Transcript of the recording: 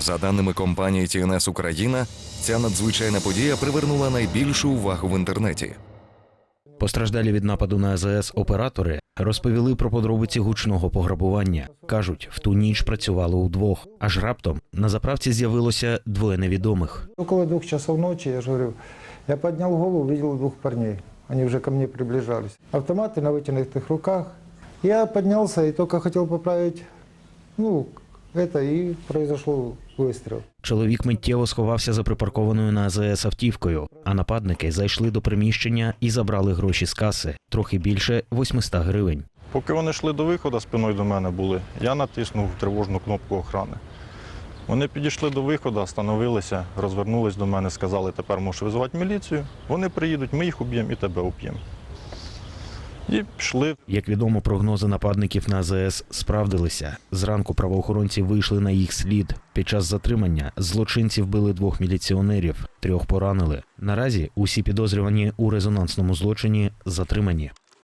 За даними компанії TNS Україна, ця надзвичайна подія привернула найбільшу увагу в інтернеті. Постраждалі від нападу на АЗС оператори розповіли про подробиці гучного пограбування. кажуть, в ту ніч працювали удвох. Аж раптом на заправці з'явилося двоє невідомих. Около двух часов ночи, я же говорю, я поднял голову, увидел двух парней. Они уже ко мне приближались. Автоматы на вытянутых руках. Я поднялся и только хотел поправить, ну, это, и произошел выстрел. Чоловік миттєво сховався за припаркованою на АЗС автівкою, а нападники зайшли до приміщення і забрали гроші з каси трохи більше 800 гривень. Поки вони йшли до виходу, спиною до мене були, я натиснув тривожну кнопку охорони. Вони підійшли до виходу, встановилися, розвернулись до мене, сказали, тепер можеш визивати міліцію. Вони приїдуть, ми їх уб'ємо і тебе уб'ємо. І пішли. Як відомо, прогнози нападників на АЗС справдилися. Зранку правоохоронці вийшли на їх слід. Під час затримання злочинці вбили двох міліціонерів, трьох поранили. Наразі усі підозрювані у резонансному злочині затримані.